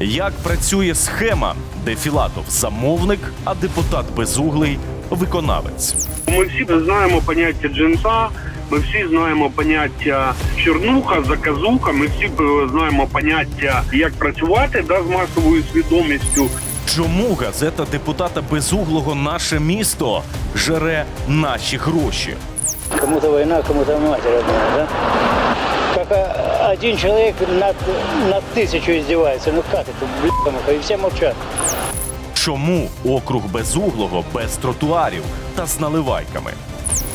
Як працює схема, де Філатов замовник, а депутат безуглий виконавець? Ми всі знаємо поняття джинса, ми всі знаємо поняття чорнуха, заказуха, ми всі е, знаємо поняття, як працювати да, з масовою свідомістю. Чому газета депутата безуглого наше місто жере наші гроші? Кому-то война, кому-то мать родная, да? Как один человек над, над тысячу издевается. Ну как это, бля, и все молчат. Чому округ безуглого без тротуарів та з наливайками?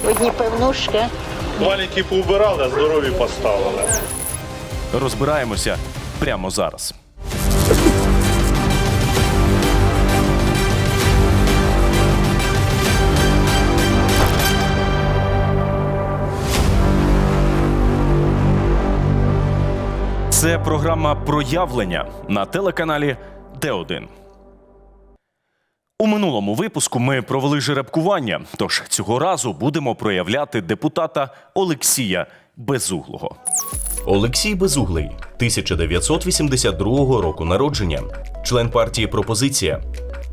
Одні певнушки. Маленькі поубирали, а здорові поставили. Розбираємося прямо зараз. Це програма проявлення на телеканалі Д1. У минулому випуску ми провели жеребкування, тож цього разу будемо проявляти депутата Олексія Безуглого. Олексій Безуглий, 1982 року народження, член партії Пропозиція,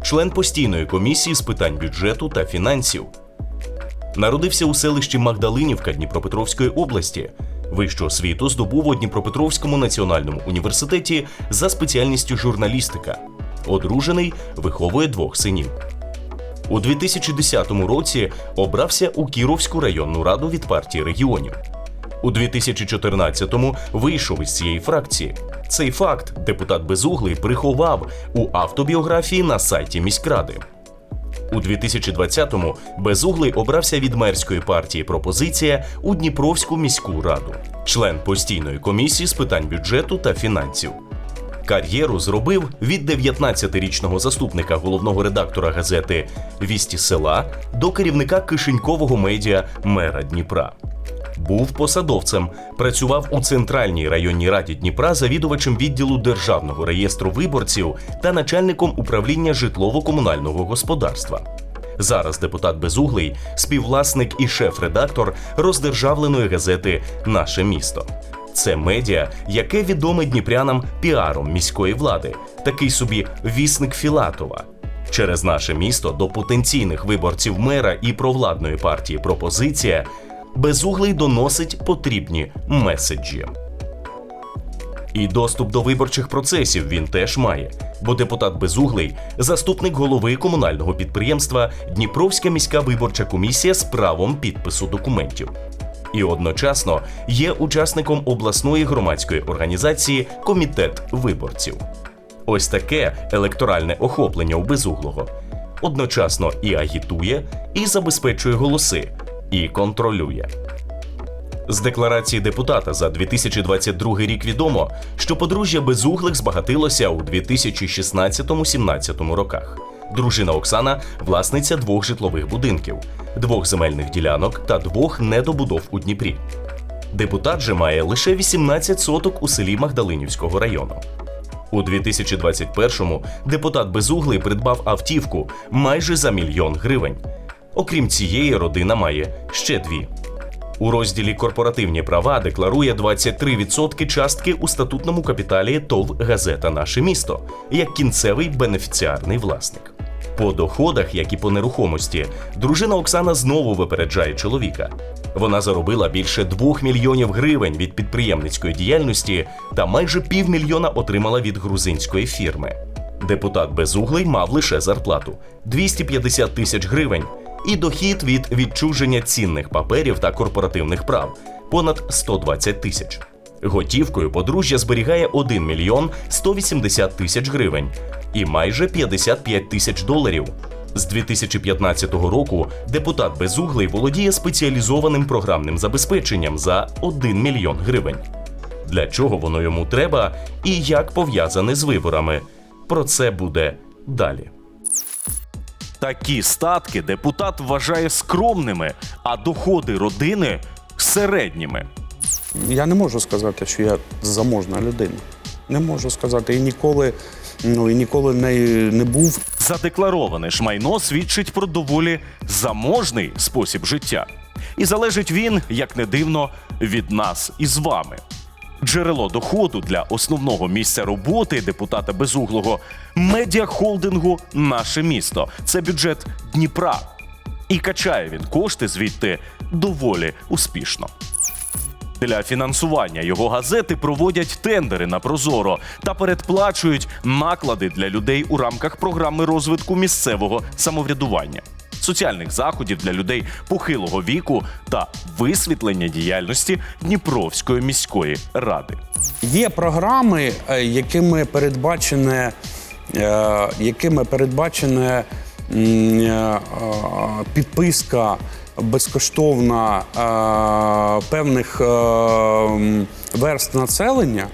член постійної комісії з питань бюджету та фінансів. Народився у селищі Магдалинівка Дніпропетровської області. Вищу освіту здобув у Дніпропетровському національному університеті за спеціальністю журналістика. Одружений, виховує двох синів. У 2010 році обрався у Кіровську районну раду від партії регіонів. У 2014-му вийшов із цієї фракції. Цей факт депутат Безуглий приховав у автобіографії на сайті міськради. У 2020-му Безуглий обрався від мерської партії Пропозиція у Дніпровську міську раду, член постійної комісії з питань бюджету та фінансів. Кар'єру зробив від 19-річного заступника головного редактора газети Вісті села до керівника кишенькового медіа мера Дніпра. Був посадовцем, працював у центральній районній раді Дніпра завідувачем відділу державного реєстру виборців та начальником управління житлово-комунального господарства. Зараз депутат Безуглий, співвласник і шеф-редактор роздержавленої газети Наше місто. Це медіа, яке відоме дніпрянам піаром міської влади, такий собі вісник Філатова. Через наше місто до потенційних виборців мера і провладної партії пропозиція безуглий доносить потрібні меседжі. І доступ до виборчих процесів він теж має, бо депутат Безуглий заступник голови комунального підприємства Дніпровська міська виборча комісія з правом підпису документів. І одночасно є учасником обласної громадської організації Комітет виборців. Ось таке електоральне охоплення у безуглого. Одночасно і агітує, і забезпечує голоси, і контролює. З декларації депутата за 2022 рік відомо, що подружжя безуглих збагатилося у 2016-17 роках. Дружина Оксана власниця двох житлових будинків, двох земельних ділянок та двох недобудов у Дніпрі. Депутат же має лише 18 соток у селі Магдалинівського району. У 2021-му депутат Безуглий придбав автівку майже за мільйон гривень. Окрім цієї, родина має ще дві. У розділі Корпоративні права декларує 23% частки у статутному капіталі ТОВ Газета Наше місто як кінцевий бенефіціарний власник. По доходах, як і по нерухомості, дружина Оксана знову випереджає чоловіка. Вона заробила більше 2 мільйонів гривень від підприємницької діяльності та майже півмільйона отримала від грузинської фірми. Депутат Безуглий мав лише зарплату 250 тисяч гривень і дохід від відчуження цінних паперів та корпоративних прав понад 120 тисяч. Готівкою подружжя зберігає 1 мільйон 180 тисяч гривень і майже 55 тисяч доларів. З 2015 року депутат Безуглий володіє спеціалізованим програмним забезпеченням за 1 мільйон гривень. Для чого воно йому треба і як пов'язане з виборами? Про це буде далі. Такі статки депутат вважає скромними, а доходи родини середніми. Я не можу сказати, що я заможна людина. Не можу сказати. І ніколи, ну, і ніколи не, не був. Задеклароване ж майно свідчить про доволі заможний спосіб життя. І залежить він, як не дивно, від нас із вами. Джерело доходу для основного місця роботи депутата Безуглого медіахолдингу Наше місто. Це бюджет Дніпра. І качає він кошти звідти доволі успішно. Для фінансування його газети проводять тендери на Прозоро та передплачують наклади для людей у рамках програми розвитку місцевого самоврядування, соціальних заходів для людей похилого віку та висвітлення діяльності Дніпровської міської ради. Є програми, е, якими передбачене, е, якими передбачене е, підписка безкоштовна певних верст населення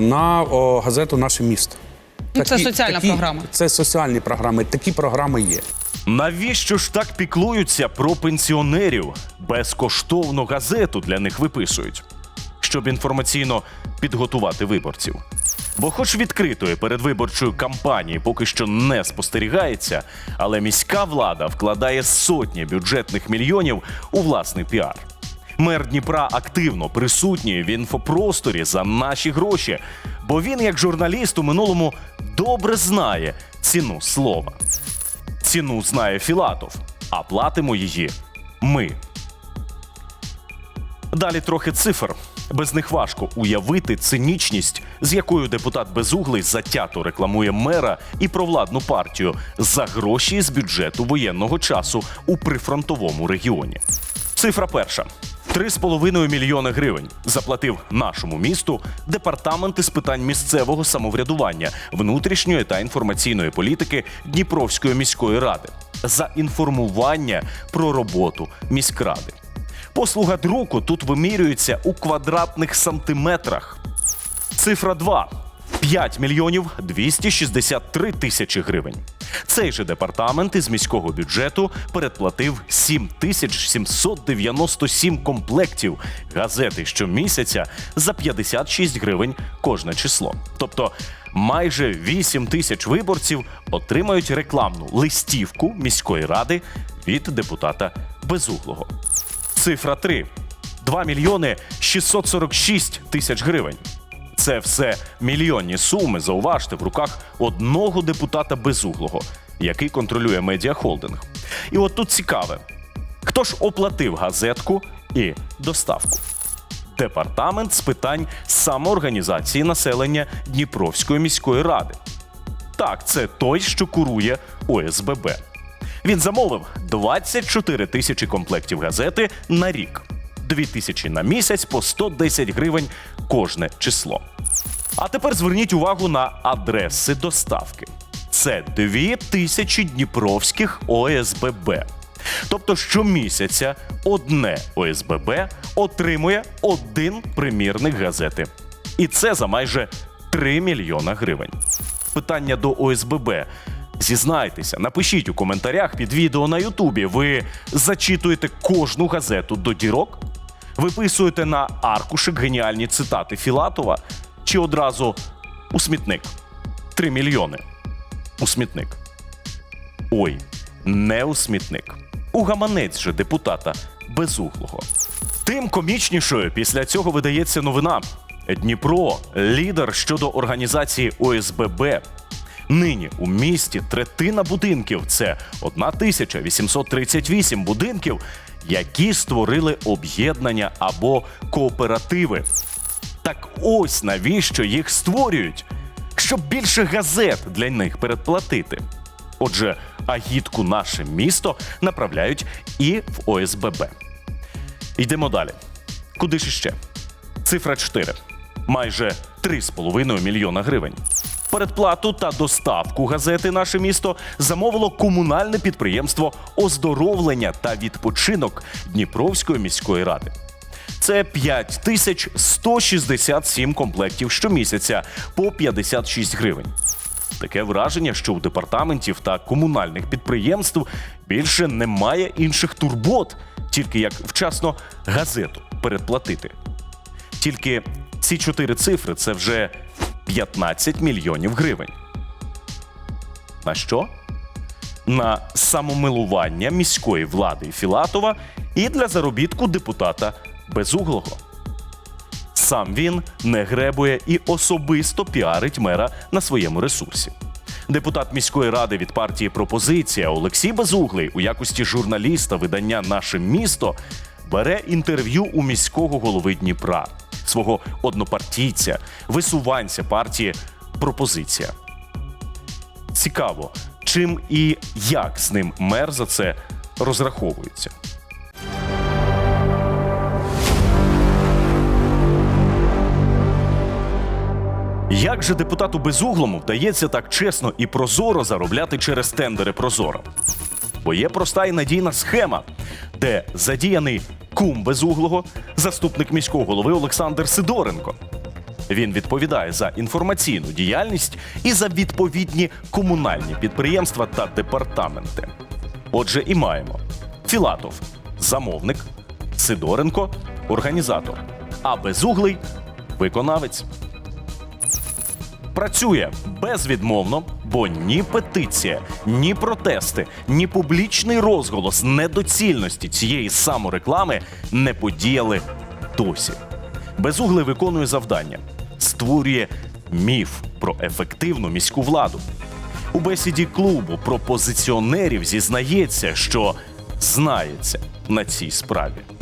на газету Наше місто. Ну, це соціальна програма. Це соціальні програми. Такі програми є. Навіщо ж так піклуються про пенсіонерів? Безкоштовну газету для них виписують, щоб інформаційно підготувати виборців. Бо, хоч відкритої передвиборчої кампанії поки що не спостерігається, але міська влада вкладає сотні бюджетних мільйонів у власний піар. Мер Дніпра активно присутній в інфопросторі за наші гроші, бо він, як журналіст, у минулому добре знає ціну слова. Ціну знає Філатов, а платимо її ми. Далі трохи цифр. Без них важко уявити цинічність, з якою депутат Безуглий затято рекламує мера і провладну партію за гроші з бюджету воєнного часу у прифронтовому регіоні. Цифра перша. 3,5 мільйони гривень заплатив нашому місту департамент із питань місцевого самоврядування, внутрішньої та інформаційної політики Дніпровської міської ради за інформування про роботу міськради. Послуга друку тут вимірюється у квадратних сантиметрах. Цифра 2. 5 мільйонів 263 тисячі гривень. Цей же департамент із міського бюджету передплатив 7 тисяч 797 комплектів газети щомісяця за 56 гривень кожне число. Тобто майже 8 тисяч виборців отримають рекламну листівку міської ради від депутата Безуглого. Цифра 3. 2 мільйони 646 тисяч гривень. Це все мільйонні суми, зауважте, в руках одного депутата безуглого, який контролює медіахолдинг. І от тут цікаве: хто ж оплатив газетку і доставку? Департамент з питань самоорганізації населення Дніпровської міської ради. Так, це той, що курує ОСББ. Він замовив 24 тисячі комплектів газети на рік, 2 тисячі на місяць по 110 гривень кожне число. А тепер зверніть увагу на адреси доставки. Це 2 тисячі дніпровських ОСББ. Тобто щомісяця одне ОСББ отримує один примірник газети. І це за майже 3 мільйона гривень. Питання до ОСББ. Зізнайтеся, напишіть у коментарях під відео на Ютубі. Ви зачитуєте кожну газету до дірок? Виписуєте на аркушик геніальні цитати Філатова чи одразу у смітник? 3 мільйони. У смітник. Ой, не у смітник. У гаманець же депутата безуглого. Тим комічнішою після цього видається новина. Дніпро лідер щодо організації ОСББ. Нині у місті третина будинків це 1838 будинків, які створили об'єднання або кооперативи. Так ось навіщо їх створюють? Щоб більше газет для них передплатити. Отже, агітку наше місто направляють і в ОСББ. Йдемо далі. Куди ж іще? Цифра 4. Майже 3,5 мільйона гривень. Передплату та доставку газети Наше місто замовило комунальне підприємство оздоровлення та відпочинок Дніпровської міської ради. Це 5167 комплектів щомісяця по 56 гривень. Таке враження, що у департаментів та комунальних підприємств більше немає інших турбот, тільки як вчасно газету передплатити. Тільки ці чотири цифри це вже 15 мільйонів гривень. На що? На самомилування міської влади Філатова і для заробітку депутата Безуглого. Сам він не гребує і особисто піарить мера на своєму ресурсі. Депутат міської ради від партії Пропозиція Олексій Безуглий у якості журналіста видання Наше місто бере інтерв'ю у міського голови Дніпра, свого однопартійця, висуванця партії Пропозиція. Цікаво, чим і як з ним мер за це розраховується. Як же депутату Безуглому вдається так чесно і прозоро заробляти через тендери Прозоро? Бо є проста і надійна схема, де задіяний кум Безуглого, заступник міського голови Олександр Сидоренко. Він відповідає за інформаційну діяльність і за відповідні комунальні підприємства та департаменти. Отже, і маємо Філатов замовник, Сидоренко організатор, а Безуглий виконавець працює безвідмовно, бо ні петиція, ні протести, ні публічний розголос недоцільності цієї самореклами не подіяли досі. Безуглий виконує завдання, створює міф про ефективну міську владу. У бесіді клубу пропозиціонерів зізнається, що знається на цій справі.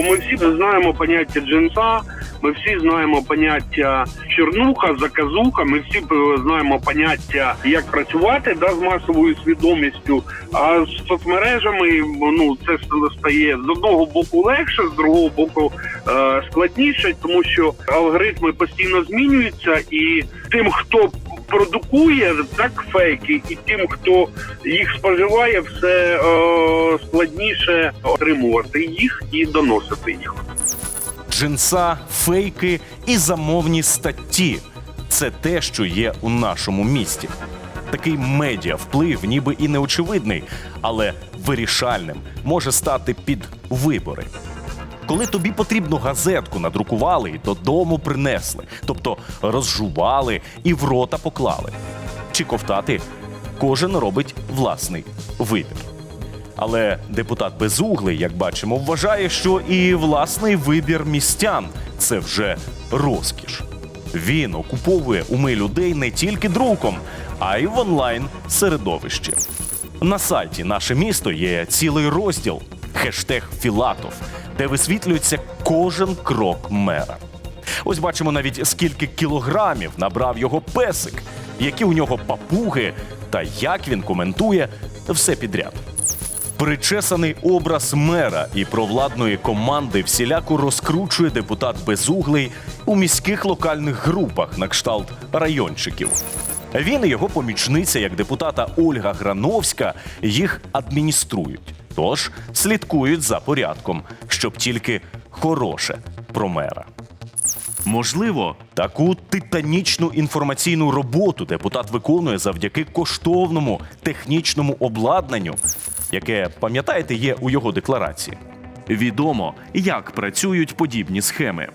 Ми всі знаємо поняття джинса, ми всі знаємо поняття чорнуха, заказуха. Ми всі е, знаємо поняття, як працювати да, з масовою свідомістю. А з соцмережами ну це стає з одного боку легше, з другого боку е, складніше, тому що алгоритми постійно змінюються, і тим, хто продукує так фейки, і тим, хто їх споживає, все е, складніше отримувати їх і доносити їх. Джинса, фейки і замовні статті це те, що є у нашому місті. Такий медіа вплив, ніби і неочевидний, але вирішальним може стати під вибори. Коли тобі потрібну газетку надрукували і додому принесли, тобто розжували і в рота поклали. Чи ковтати, кожен робить власний вибір. Але депутат Безуглий, як бачимо, вважає, що і власний вибір містян це вже розкіш. Він окуповує уми людей не тільки друком, а й в онлайн середовищі. На сайті наше місто є цілий розділ хештег Філатов, де висвітлюється кожен крок мера. Ось бачимо навіть скільки кілограмів набрав його песик, які у нього папуги, та як він коментує все підряд. Причесаний образ мера і провладної команди всіляко розкручує депутат Безуглий у міських локальних групах на кшталт райончиків. Він і його помічниця, як депутата Ольга Грановська, їх адмініструють. Тож слідкують за порядком, щоб тільки хороше про мера. Можливо, таку титанічну інформаційну роботу депутат виконує завдяки коштовному технічному обладнанню, яке, пам'ятаєте, є у його декларації. Відомо, як працюють подібні схеми.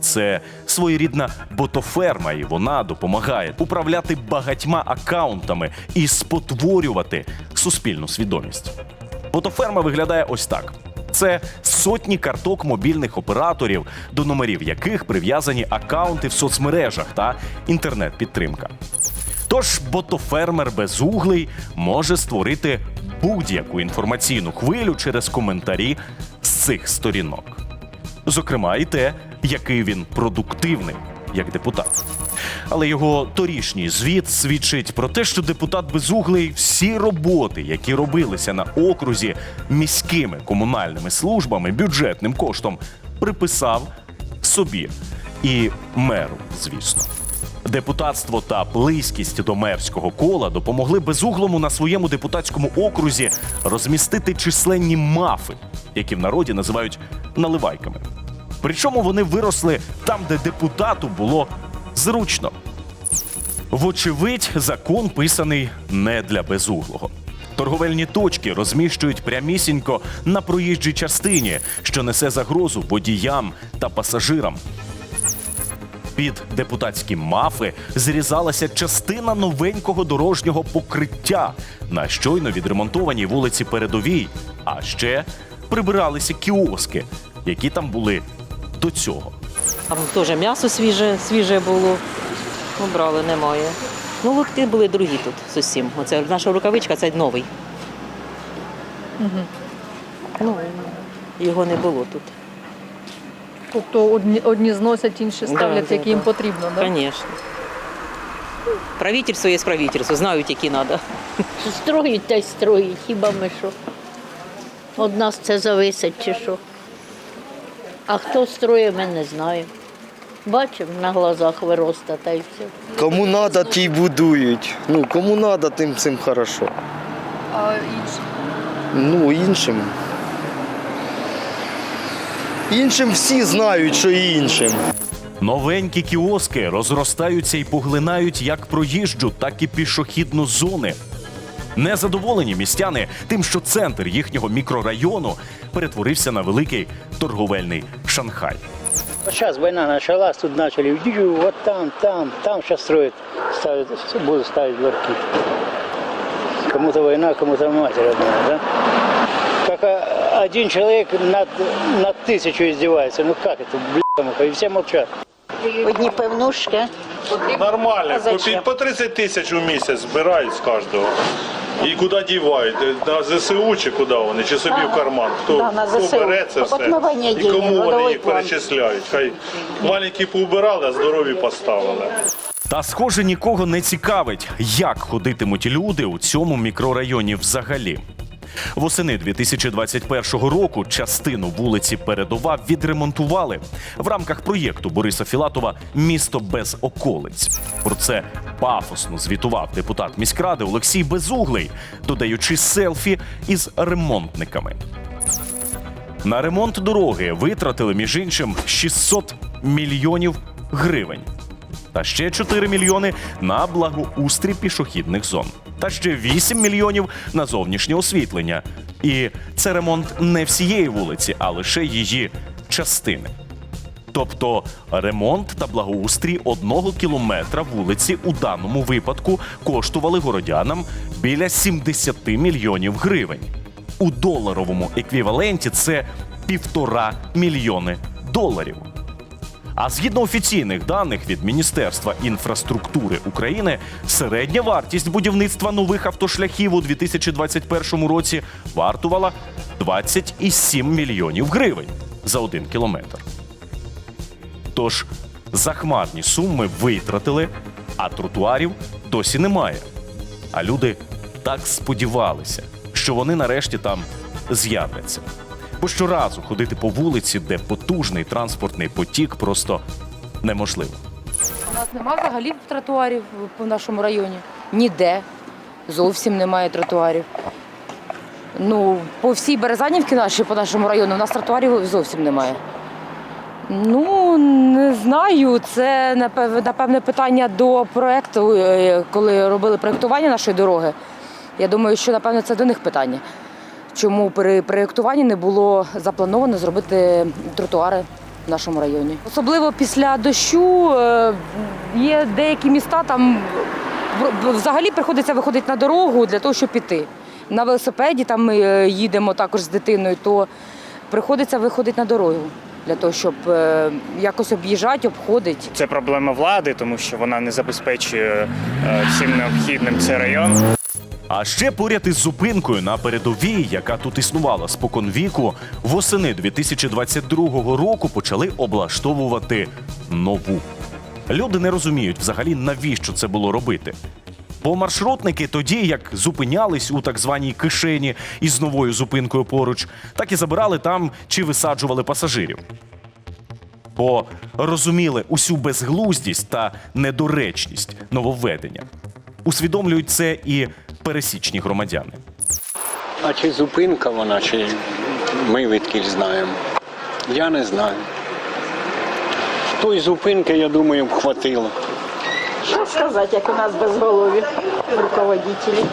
Це своєрідна ботоферма, і вона допомагає управляти багатьма акаунтами і спотворювати суспільну свідомість. Ботоферма виглядає ось так: це сотні карток мобільних операторів, до номерів яких прив'язані акаунти в соцмережах та інтернет-підтримка. Тож ботофермер безуглий може створити будь-яку інформаційну хвилю через коментарі з цих сторінок. Зокрема, і те, який він продуктивний як депутат. Але його торішній звіт свідчить про те, що депутат Безуглий всі роботи, які робилися на окрузі міськими комунальними службами бюджетним коштом, приписав собі і меру, звісно. Депутатство та близькість до мерського кола допомогли безуглому на своєму депутатському окрузі розмістити численні мафи, які в народі називають наливайками. Причому вони виросли там, де депутату було зручно. Вочевидь, закон писаний не для безуглого. Торговельні точки розміщують прямісінько на проїжджій частині, що несе загрозу водіям та пасажирам. Під депутатські мафи зрізалася частина новенького дорожнього покриття на щойно відремонтованій вулиці Передовій. А ще прибиралися кіоски, які там були до цього. Там теж м'ясо свіже, свіже було. Ну, брали, немає. Ну, лотки були другі тут зовсім. Оце наша рукавичка, це новий. Ну, його не було тут. Тобто одні, одні зносять, інші ставлять, Да, да, їм да. потрібно, да? Звісно. Правительство є правительство, знають, які треба. Строїть та й строїть, хіба ми що? Од нас це зависить чи що? А хто строїть, ми не знаємо. Бачимо на глазах вироста та й все. Кому треба, ті й будують. Ну, кому треба, тим цим хорошо. А інші? Ну, іншим. Іншим всі знають, що і іншим. Новенькі кіоски розростаються і поглинають як проїжджу, так і пішохідну зони. Незадоволені містяни тим, що центр їхнього мікрорайону перетворився на великий торговельний Шанхай. Сейчас война началась, тут начали, «Ю, вот там, там, там сейчас строят, ставят, будут ставить ларьки. Кому-то война, кому-то мать родная, да? Как а, один человек над, над тысячу издевается, ну как это, бля, и все молчат. Одні певнушки. Нормально, зачем? по 30 тисяч у місяць збирають з кожного. І куди дівають? На ЗСУ чи куди вони? Чи собі в карман? Хто, Да, на хто ЗСУ. бере це все? І денег, кому вони годовий їх план. перечисляють? Хай маленькі поубирали, а здорові поставили. Та схоже, нікого не цікавить, як ходитимуть люди у цьому мікрорайоні взагалі. Восени 2021 року частину вулиці Передова відремонтували в рамках проєкту Бориса Філатова Місто без околиць. Про це пафосно звітував депутат міськради Олексій Безуглий, додаючи селфі із ремонтниками. На ремонт дороги витратили між іншим 600 мільйонів гривень. Та ще 4 мільйони на благоустрій пішохідних зон. Та ще 8 мільйонів на зовнішнє освітлення. І це ремонт не всієї вулиці, а лише її частини. Тобто ремонт та благоустрій одного кілометра вулиці у даному випадку коштували городянам біля 70 мільйонів гривень. У доларовому еквіваленті це півтора мільйони доларів. А згідно офіційних даних від Міністерства інфраструктури України, середня вартість будівництва нових автошляхів у 2021 році вартувала 27 мільйонів гривень за один кілометр. Тож захмарні суми витратили, а тротуарів досі немає. А люди так сподівалися, що вони нарешті там з'являться. Бо щоразу ходити по вулиці, де потужний транспортний потік, просто неможливо. У нас немає взагалі тротуарів в нашому районі. Ніде. Зовсім немає тротуарів. Ну, по всій Березанівці нашій, по нашому району, у нас тротуарів зовсім немає. Ну, не знаю. Це напев- напевне питання до проєкту, е, коли робили проєктування нашої дороги. Я думаю, що напевно це до них питання. Чому при проєктуванні не було заплановано зробити тротуари в нашому районі? Особливо після дощу е, є деякі міста, там взагалі приходиться виходити на дорогу для того, щоб піти. На велосипеді там ми е, їдемо також з дитиною, то приходиться виходити на дорогу для того, щоб е, якось об'їжджати, обходити. Це проблема влади, тому що вона не забезпечує всім необхідним цей район. А ще поряд із зупинкою на передовій, яка тут існувала спокон віку, восени 2022 року почали облаштовувати нову. Люди не розуміють взагалі, навіщо це було робити. Бо маршрутники тоді, як зупинялись у так званій кишені із новою зупинкою поруч, так і забирали там чи висаджували пасажирів. Бо розуміли усю безглуздість та недоречність нововведення. Усвідомлюють це і пересічні громадяни. А чи зупинка вона, чи ми відкіль знаємо? Я не знаю. Тої зупинки, я думаю, б хватило. Що сказати, як у нас безголові руководителі?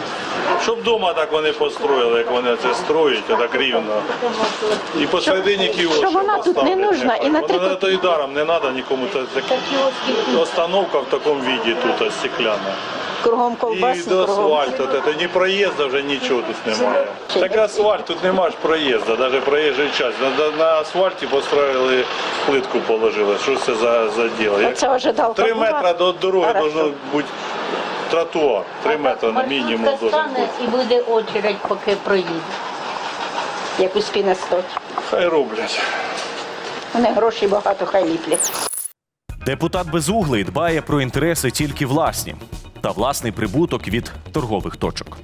Щоб вдома так вони построїли, як вони це строять, так рівно. І посередині кіоск. що вона тут не нужна, і на три Вона то й даром не треба нікому. Остановка в такому віді тут стекляна. Кругом І ковбасні, до кругом. асфальту. От це ні проїзду вже нічого тут немає. Так асфальт, тут нема ж проїзду, навіть проїжджий час. На, на- на асфальті построїли, плитку положили. Що це за, за діло? Як Оце ожидалка Три була. метри до дороги Хорошо. должно бути тротуар. Три метри на мінімум Маршрутка должен стане бути. і буде очередь, поки проїде. Як успіне стать. Хай роблять. Вони гроші багато хай ліплять. Депутат Безуглий дбає про інтереси тільки власні та власний прибуток від торгових точок.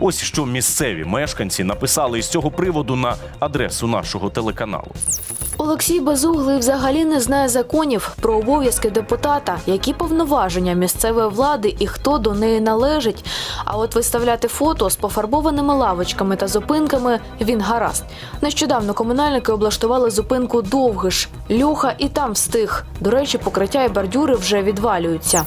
Ось що місцеві мешканці написали із цього приводу на адресу нашого телеканалу. Олексій Безуглий взагалі не знає законів про обов'язки депутата, які повноваження місцевої влади і хто до неї належить. А от виставляти фото з пофарбованими лавочками та зупинками він гаразд. Нещодавно комунальники облаштували зупинку Довгиш. Льоха і там встиг. До речі, покриття і бордюри вже відвалюються.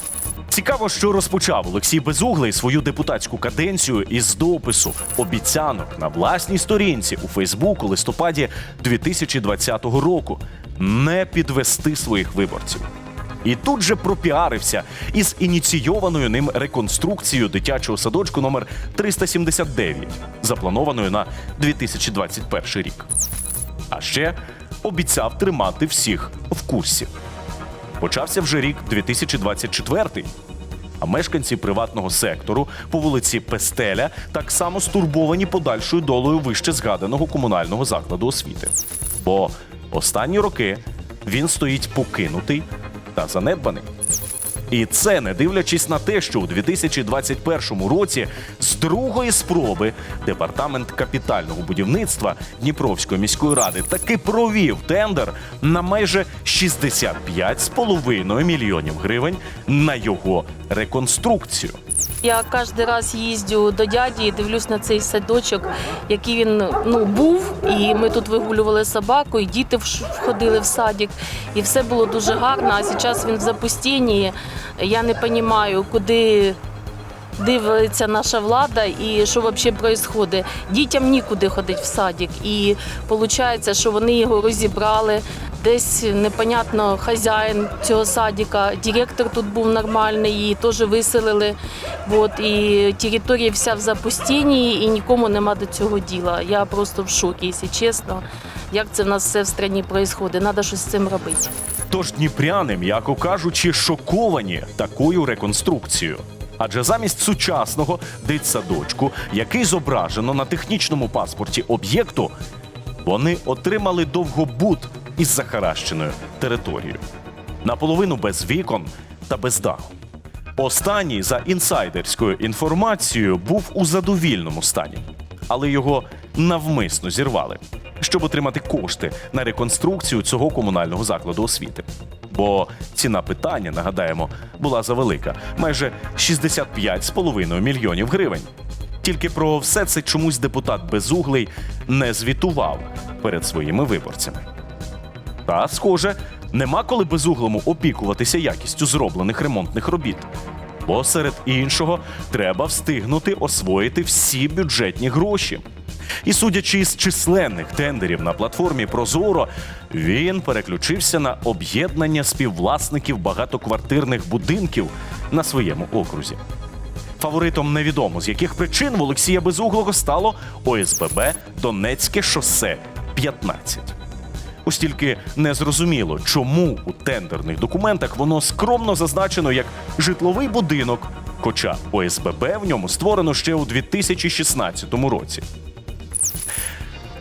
Цікаво, що розпочав Олексій Безуглий свою депутатську каденцію із допису обіцянок на власній сторінці у Фейсбук у листопаді 2020 року не підвести своїх виборців. І тут же пропіарився із ініційованою ним реконструкцією дитячого садочку номер 379, запланованою на 2021 рік. А ще обіцяв тримати всіх в курсі. Почався вже рік 2024. А мешканці приватного сектору по вулиці Пестеля так само стурбовані подальшою долею вище згаданого комунального закладу освіти. Бо останні роки він стоїть покинутий та занедбаний. І це не дивлячись на те, що у 2021 році з другої спроби департамент капітального будівництва Дніпровської міської ради таки провів тендер на майже 65,5 мільйонів гривень на його реконструкцію. Я кожен раз їздю до дяді і дивлюсь на цей садочок, який він ну був. І ми тут вигулювали собаку, і діти входили в садик, і все було дуже гарно. А зараз він в запустінні. Я не розумію, куди дивиться наша влада і що взагалі відбувається. Дітям нікуди ходить в садик. І виходить, що вони його розібрали. Десь непонятно хазяїн цього садика, директор тут був нормальний, її теж виселили. От, і територія вся в запустінні, і нікому нема до цього діла. Я просто в шокі, якщо чесно. Як це в нас все в країні відбувається. Треба щось з цим робити. Тож дніпряни, м'яко кажучи, шоковані такою реконструкцією. Адже замість сучасного дитсадочку, який зображено на технічному паспорті об'єкту, вони отримали довгобут із захаращеною територією. Наполовину без вікон та без даху. Останній, за інсайдерською інформацією, був у задовільному стані, але його навмисно зірвали, щоб отримати кошти на реконструкцію цього комунального закладу освіти. Бо ціна питання, нагадаємо, була завелика майже 65,5 мільйонів гривень. Тільки про все це чомусь депутат Безуглий не звітував перед своїми виборцями. Та, схоже, нема коли безуглому опікуватися якістю зроблених ремонтних робіт. Бо серед іншого треба встигнути освоїти всі бюджетні гроші. І судячи з численних тендерів на платформі Прозоро, він переключився на об'єднання співвласників багатоквартирних будинків на своєму окрузі. Фаворитом невідомо з яких причин в Олексія Безуглого стало ОСББ Донецьке шосе 15. Ось тільки незрозуміло, чому у тендерних документах воно скромно зазначено як житловий будинок, хоча ОСББ в ньому створено ще у 2016 році.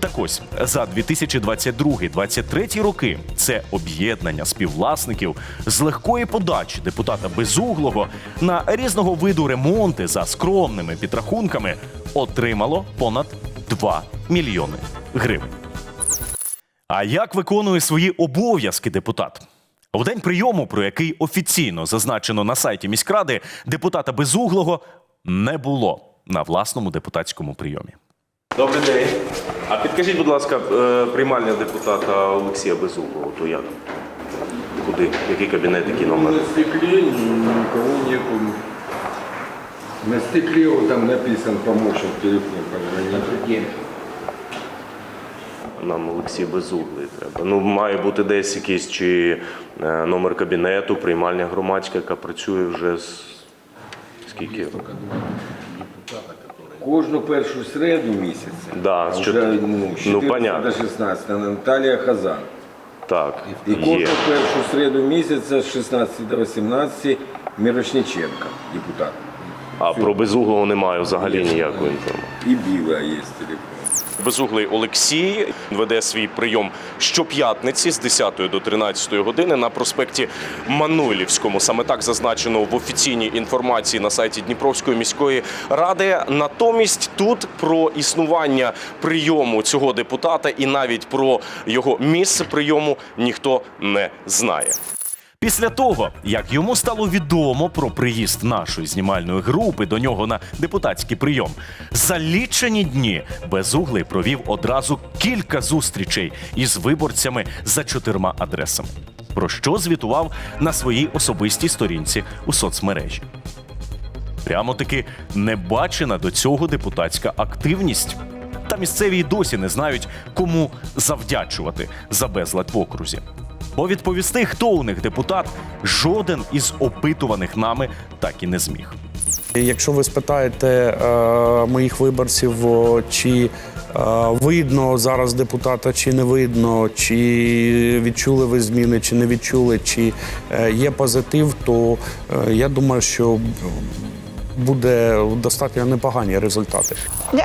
Так ось за 2022-2023 роки це об'єднання співвласників з легкої подачі депутата Безуглого на різного виду ремонти за скромними підрахунками отримало понад 2 мільйони гривень. А як виконує свої обов'язки депутат? У день прийому, про який офіційно зазначено на сайті міськради, депутата Безуглого не було на власному депутатському прийомі. Добрий день. А підкажіть, будь ласка, е, приймальня депутата Олексія Безуглого, то як? Куди? Який кабінет, який номер? На стекле никого нету. На стекле вот там написан помощник телефон позвонить. Нам Олексій Безуглий треба. Ну, має бути десь якийсь чи е, номер кабінету, приймальня громадська, яка працює вже з Скільки? Кожну першу середу місяця. Да, з Вже, чот- ну, з ну, понятно. до 16 Наталія Хазан. Так, І кожну є. першу середу місяця з 16 до 18 Мірошниченка, депутат. А про безуглого немає взагалі ніякої інформації. І біла є телефон. Безуглий Олексій веде свій прийом щоп'ятниці з 10 до 13 години на проспекті Мануйлівському. Саме так зазначено в офіційній інформації на сайті Дніпровської міської ради. Натомість тут про існування прийому цього депутата і навіть про його місце прийому ніхто не знає. Після того, як йому стало відомо про приїзд нашої знімальної групи до нього на депутатський прийом, за лічені дні Безуглий провів одразу кілька зустрічей із виборцями за чотирма адресами. Про що звітував на своїй особистій сторінці у соцмережі. Прямо таки небачена до цього депутатська активність. Та місцеві й досі не знають, кому завдячувати за безлад в окрузі. Бо відповісти, хто у них депутат, жоден із опитуваних нами так і не зміг. Якщо ви спитаєте е, моїх виборців, чи е, видно зараз депутата, чи не видно, чи відчули ви зміни, чи не відчули, чи е, є позитив, то е, я думаю, що буде достатньо непогані результати. Ні,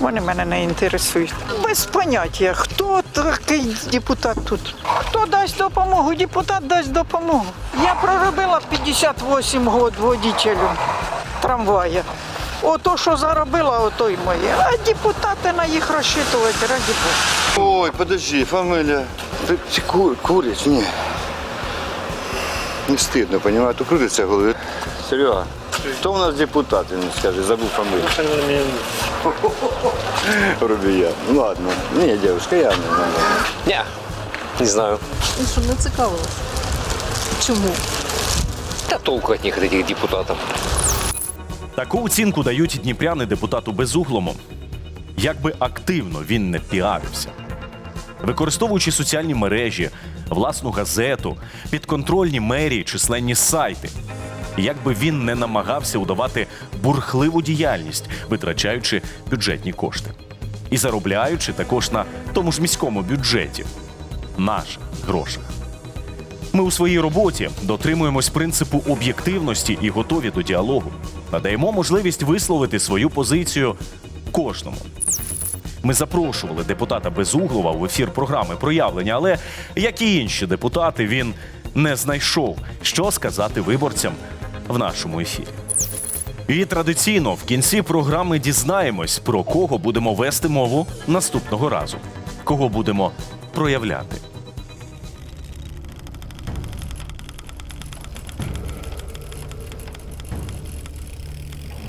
вони мене не інтересують. Без поняття, хто такий депутат тут. Хто дасть допомогу, депутат дасть допомогу. Я проробила 58 років водителем трамвая. Ото, що заробила, ото й моє. А депутати на їх розчитувати, раді Бога. Ой, подожди, фамилия. Ты, ты ку- куришь? Не. Не стыдно, понимаешь, тут крутится в голове. Серега, кто у нас депутат, Ты мне скажи, забыл Рубия. Ну ладно. Не, девушка, я не знаю. Ні, не знаю. Ну що, не цікавилося? Чому? Та толку від них, від этих депутатів. Таку оцінку дають дніпряни депутату Безуглому. Якби активно він не піарився. Використовуючи соціальні мережі, власну газету, підконтрольні мерії, численні сайти. Якби він не намагався удавати бурхливу діяльність, витрачаючи бюджетні кошти. І заробляючи також на тому ж міському бюджеті наших грошах. Ми у своїй роботі дотримуємось принципу об'єктивності і готові до діалогу. Надаємо можливість висловити свою позицію кожному. Ми запрошували депутата Безуглова в ефір програми проявлення, але як і інші депутати, він не знайшов, що сказати виборцям в нашому ефірі. І традиційно в кінці програми дізнаємось, про кого будемо вести мову наступного разу, кого будемо проявляти.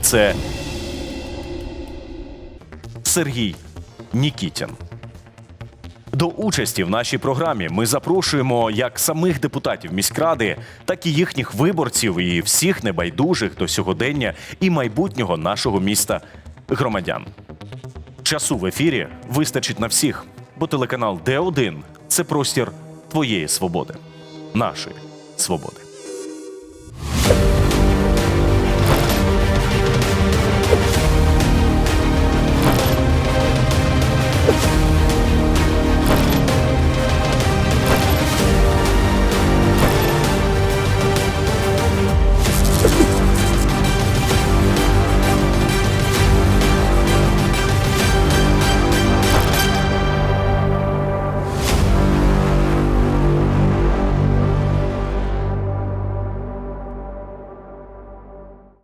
Це Сергій Нікітін. До участі в нашій програмі ми запрошуємо як самих депутатів міськради, так і їхніх виборців і всіх небайдужих до сьогодення і майбутнього нашого міста громадян. Часу в ефірі вистачить на всіх, бо телеканал Д1 це простір твоєї свободи, нашої свободи.